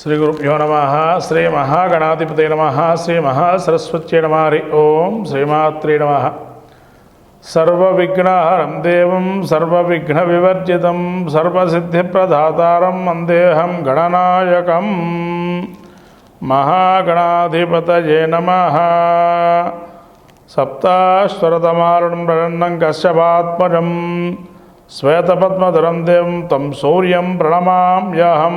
శ్రీ గురుభ్యో నమ శ్రీ మహాగణాధిపతి నమ శ్రీ మహాసరస్వత్యై నమ హరి ఓం శ్రీమాత్రే నమ. సర్వవిఘ్నహరం దేవం సర్వవిఘ్న వివర్జితం సర్వసిద్ధిప్రదాతారం వందేహం గణనాయకం. మహాగణాధిపతయే నమ. సప్తాశ్వరతమారుణం ప్రణన్నం కశ్యపాత్మజం శ్వేతపద్మధరం దేవం తం శౌర్యం ప్రణమామ్యహం.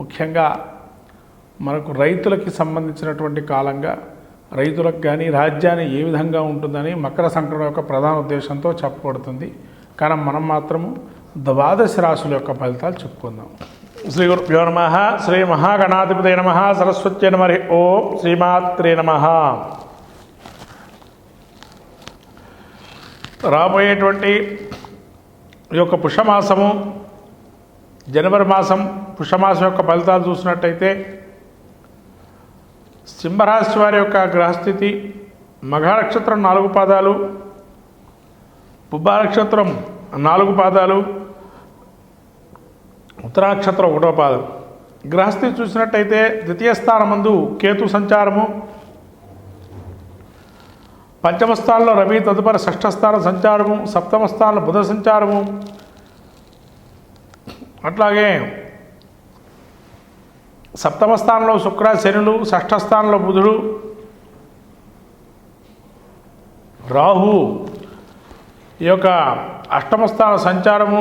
ముఖ్యంగా మనకు రైతులకి సంబంధించినటువంటి కాలంగా రైతులకు కానీ రాజ్యాన్ని ఏ విధంగా ఉంటుందని మకర సంక్రమణ యొక్క ప్రధాన ఉద్దేశంతో చెప్పబడుతుంది. కానీ మనం మాత్రము ద్వాదశ రాశుల యొక్క ఫలితాలు చెప్పుకుందాం. శ్రీ గురుభ్యో నమ. శ్రీ మహాగణాధిపతి నమ. సరస్వతి నమ. ఓం శ్రీమాత్రే నమ. రాబోయేటువంటి ఈ యొక్క పుష్యమాసము జనవరి మాసం పుష్యమాసం యొక్క ఫలితాలు చూసినట్టయితే సింహరాశి వారి యొక్క గ్రహస్థితి మఘనక్షత్రం నాలుగు పాదాలు పుబ్బ నక్షత్రం నాలుగు పాదాలు ఉత్తరాక్షత్రం ఒకటో పాదం. గ్రహస్థితి చూసినట్టయితే ద్వితీయ స్థానమందు కేతు సంచారము పంచమ స్థానంలో రవి తదుపరి షష్ఠ స్థాన సంచారము సప్తమ స్థానంలో బుధ సంచారము. అట్లాగే సప్తమ స్థానంలో శుక్ర శనులు షష్ఠ స్థానంలో బుధుడు. రాహు ఈ యొక్క అష్టమ స్థాన సంచారము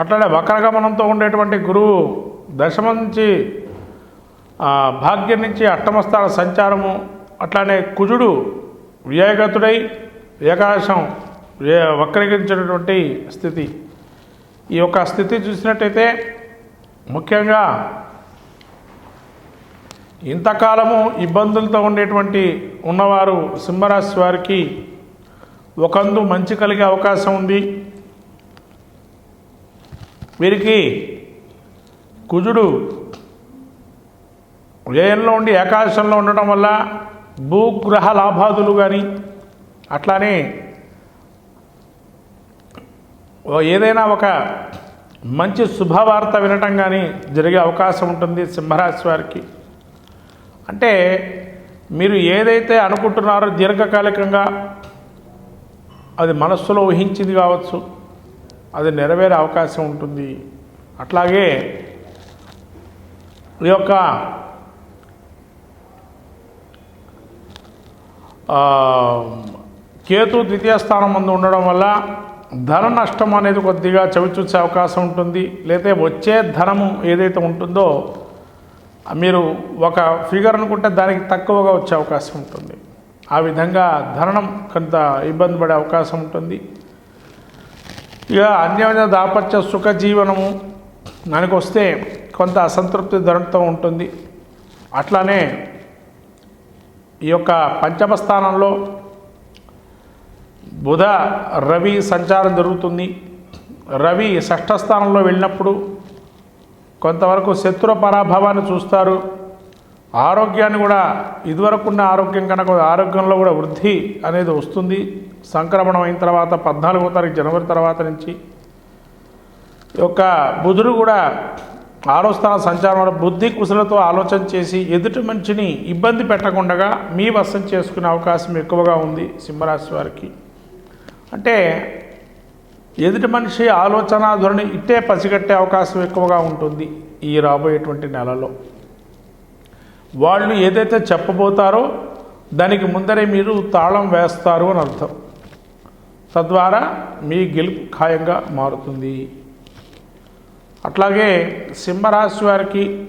అట్లనే వక్రగమనంతో ఉండేటువంటి గురువు దశమ నుంచి భాగ్యం నుంచి అష్టమ స్థాన సంచారము అట్లానే కుజుడు వ్యయగతుడై ఏకాశం వక్రీకరించినటువంటి స్థితి. ఈ యొక్క స్థితి చూసినట్టయితే ముఖ్యంగా ఇంతకాలము ఇబ్బందులతో ఉండేటువంటి ఉన్నవారు సింహరాశి వారికి ఒకందు మంచి కలిగే అవకాశం ఉంది. వీరికి కుజుడు వ్యయంలో ఉండి ఏకాదశంలో ఉండటం వల్ల భూగ్రహ లాభాదులు కానీ అట్లానే ఏదైనా ఒక మంచి శుభవార్త వినటం కానీ జరిగే అవకాశం ఉంటుంది సింహరాశి వారికి. అంటే మీరు ఏదైతే అనుకుంటున్నారో దీర్ఘకాలికంగా అది మనస్సులో ఊహించింది కావచ్చు అది నెరవేరే అవకాశం ఉంటుంది. అట్లాగే ఈ యొక్క కేతు ద్వితీయ స్థానం ముందు ఉండడం వల్ల ధన నష్టం అనేది కొద్దిగా చవి చూసే అవకాశం ఉంటుంది. లేదా వచ్చే ధనము ఏదైతే ఉంటుందో మీరు ఒక ఫిగర్ అనుకుంటే దానికి తక్కువగా వచ్చే అవకాశం ఉంటుంది. ఆ విధంగా ధరణం కొంత ఇబ్బంది పడే అవకాశం ఉంటుంది. ఇక అన్యోన్య దాపత్య సుఖ జీవనము దానికి వస్తే కొంత అసంతృప్తి ధరణతో ఉంటుంది. అట్లానే ఈ యొక్క పంచమ స్థానంలో బుధ రవి సంచారం జరుగుతుంది. రవి షష్ఠ స్థానంలో వెళ్ళినప్పుడు కొంతవరకు శత్రు పరాభవాన్ని చూస్తారు. ఆరోగ్యాన్ని కూడా ఇదివరకు ఉన్న ఆరోగ్యం కనుక ఆరోగ్యంలో కూడా వృద్ధి అనేది వస్తుంది. సంక్రమణం అయిన తర్వాత పద్నాలుగో తారీఖు జనవరి తర్వాత నుంచి యొక్క బుధుడు కూడా ఆలోచన సంచారంలో సంచారం వల్ల బుద్ధి కుశలతో ఆలోచన చేసి ఎదుటి మనిషిని ఇబ్బంది పెట్టకుండా మీ వశం చేసుకునే అవకాశం ఎక్కువగా ఉంది సింహరాశి వారికి. అంటే ఎదుటి మనిషి ఆలోచన ధోరణి ఇట్టే పసిగట్టే అవకాశం ఎక్కువగా ఉంటుంది ఈ రాబోయేటువంటి నెలలో. వాళ్ళు ఏదైతే చెప్పబోతారో దానికి ముందరే మీరు తాళం వేస్తారు అని అర్థం. తద్వారా మీ గెలుపు ఖాయంగా మారుతుంది. అట్లాగే సింహరాశి వారికి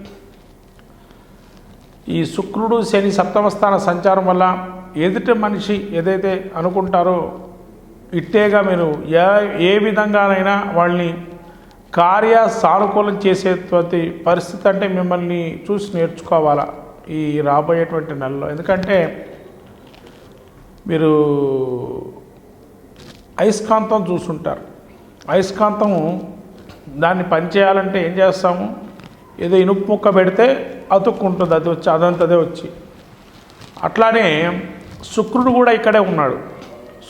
ఈ శుక్రుడు శని సప్తమ స్థాన సంచారం వల్ల ఎదుటి మనిషి ఏదైతే అనుకుంటారో ఇట్టేగా మీరు ఏ ఏ విధంగానైనా వాళ్ళని కార్య సానుకూలం చేసేటువంటి పరిస్థితి అంటే మిమ్మల్ని చూసి నేర్చుకోవాలా ఈ రాబోయేటువంటి నెలలో. ఎందుకంటే మీరు అయస్కాంతం చూసుంటారు. అయస్కాంతం దాన్ని పనిచేయాలంటే ఏం చేస్తాము? ఏదో ఇనుపు ముక్క పెడితే అతుక్కుంటుంది అది వచ్చి అదంతదే వచ్చి. అట్లానే శుక్రుడు కూడా ఇక్కడే ఉన్నాడు.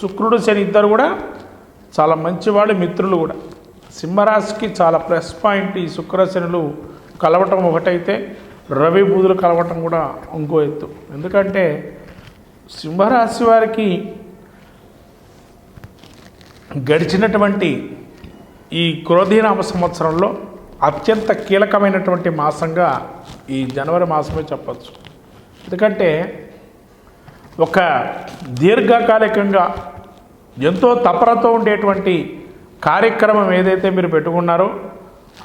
శుక్రుడు శని ఇద్దరు కూడా చాలా మంచివాళ్ళు మిత్రులు కూడా. సింహరాశికి చాలా ప్లస్ పాయింట్ ఈ శుక్రశనులు కలవటం ఒకటైతే రవి బూదులు కలవటం కూడా ఇంకో ఎత్తు. ఎందుకంటే సింహరాశి వారికి గడిచినటువంటి ఈ క్రోధీనామ సంవత్సరంలో అత్యంత కీలకమైనటువంటి మాసంగా ఈ జనవరి మాసమే చెప్పచ్చు. ఎందుకంటే ఒక దీర్ఘకాలికంగా ఎంతో తపరతో ఉండేటువంటి కార్యక్రమం ఏదైతే మీరు పెట్టుకున్నారో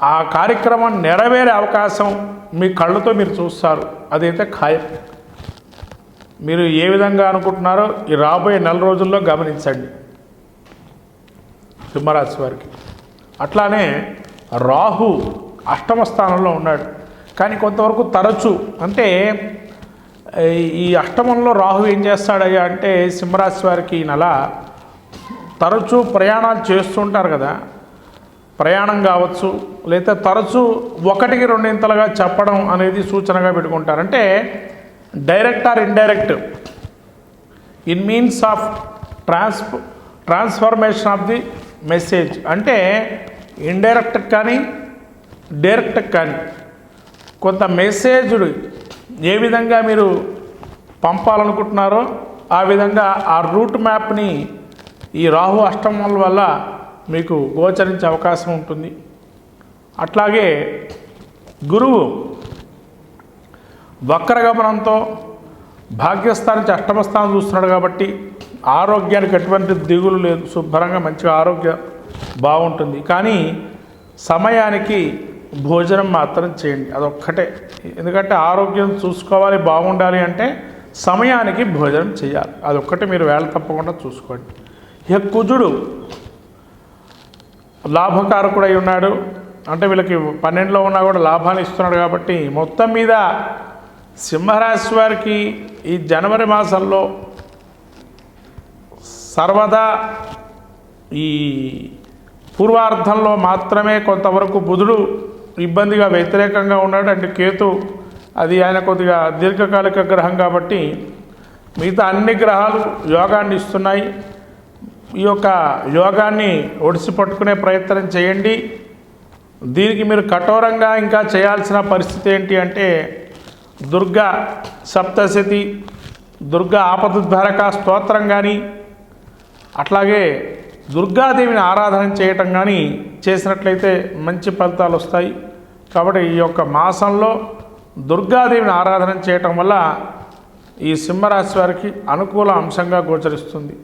ఆ కార్యక్రమం నెరవేరే అవకాశం మీ కళ్ళతో మీరు చూస్తారు. అదైతే ఖాయం. మీరు ఏ విధంగా అనుకుంటున్నారో ఈ రాబోయే నెల రోజుల్లో గమనించండి. సింహరాశి వారికి. అట్లానే రాహు అష్టమ స్థానంలో ఉన్నాడు. కానీ కొంతవరకు తరచు అంటే ఈ- అష్టమంలో రాహు ఏం చేస్తాడయ్యా అంటే సింహరాశి వారికి ఈ నెల తరచూ ప్రయాణాలు చేస్తుంటారు కదా. ప్రయాణం కావచ్చు లేదా తరచూ ఒకటికి రెండింతలుగా చెప్పడం అనేది సూచనగా పెట్టుకుంటారు. అంటే direct or indirect. In means of trans transformation of the message. అంటే ఇండైరెక్ట్ కానీ డైరెక్ట్ కానీ కొంత మెసేజ్డ్ ఏ విధంగా మీరు పంపాలనుకుంటున్నారో ఆ విధంగా ఆ రూట్ మ్యాప్ని ఈ రాహు అష్టమం వల్ల మీకు గోచరించే అవకాశం ఉంటుంది. అట్లాగే గురువు వక్రగమనంతో భాగ్యస్థానికి అష్టమస్థానం చూస్తున్నాడు కాబట్టి ఆరోగ్యానికి ఎటువంటి దిగులు లేదు. శుభ్రంగా మంచిగా ఆరోగ్యం బాగుంటుంది. కానీ సమయానికి భోజనం మాత్రం చేయండి. అదొక్కటే. ఎందుకంటే ఆరోగ్యం చూసుకోవాలి బాగుండాలి అంటే సమయానికి భోజనం చేయాలి. అదొక్కటి మీరు వేళ తప్పకుండా చూసుకోండి. ఇక కుజుడు లాభకారకుడై ఉన్నాడు. అంటే వీళ్ళకి పన్నెండులో ఉన్నా కూడా లాభాలు ఇస్తున్నాడు కాబట్టి మొత్తం మీద సింహరాశి వారికి ఈ జనవరి మాసంలో సర్వదా ఈ పూర్వార్ధంలో మాత్రమే కొంతవరకు బుధుడు ఇబ్బందిగా వ్యతిరేకంగా ఉన్నాడు. అంటే కేతు అది ఆయన కొద్దిగా దీర్ఘకాలిక గ్రహం కాబట్టి మిగతా అన్ని గ్రహాలు యోగాన్ని ఇస్తున్నాయి. ఈ యొక్క యోగాన్ని ఒడిసి పట్టుకునే ప్రయత్నం చేయండి. దీనికి మీరు కఠోరంగా ఇంకా చేయాల్సిన పరిస్థితి ఏంటి అంటే దుర్గా సప్తశతి దుర్గా ఆపదుద్ధారక స్తోత్రం కానీ అట్లాగే దుర్గాదేవిని ఆరాధన చేయటం కానీ చేసినట్లయితే మంచి ఫలితాలు వస్తాయి. కాబట్టి ఈ యొక్క మాసంలో దుర్గాదేవిని ఆరాధన చేయటం వల్ల ఈ సింహరాశి వారికి అనుకూల అంశంగా గోచరిస్తుంది.